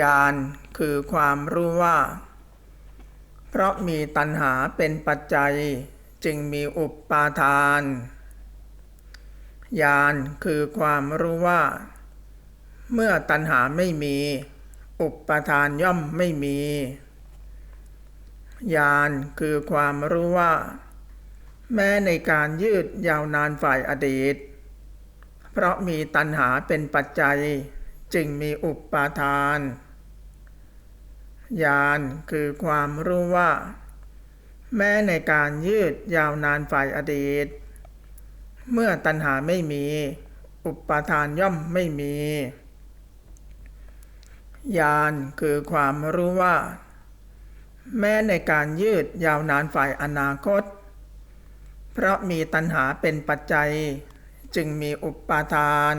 ญาณคือความรู้ว่า เพราะมีตัณหาเป็นปัจจัยจึงมีอุปปาทานญาณคือความรู้ว่า เมื่อตัณหาไม่มี อุปปาทานย่อมไม่มีญาณคือความรู้ว่า แม้ในการยืดยาวนานฝ่ายอดีต เพราะมีตัณหาเป็นปัจจัย จึงมีอุปปาทานญาณคือความรู้ว่า แม้ในการยืดยาวนานฝ่ายอดีต เมื่อตัณหาไม่มี อุปปาทานย่อมไม่มีญาณคือความรู้ว่า แม้ในการยืดยาวนานฝ่ายอนาคต เพราะมีตัณหาเป็นปัจจัย จึงมีอุปปาทาน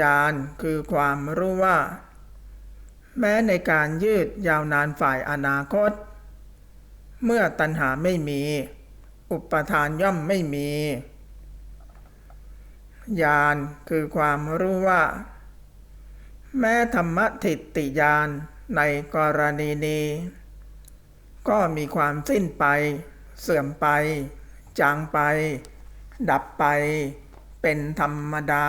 ญาณคือความรู้ว่า แม้ในการยืดยาวนานฝ่ายอนาคต เมื่อตัณหาไม่มี อุปทานย่อมไม่มีญาณคือความรู้ว่า แม้ธรรมทิฏฐิญาณในกรณีนี้ ก็มีความสิ้นไป เสื่อมไป จางไป ดับไป เป็นธรรมดา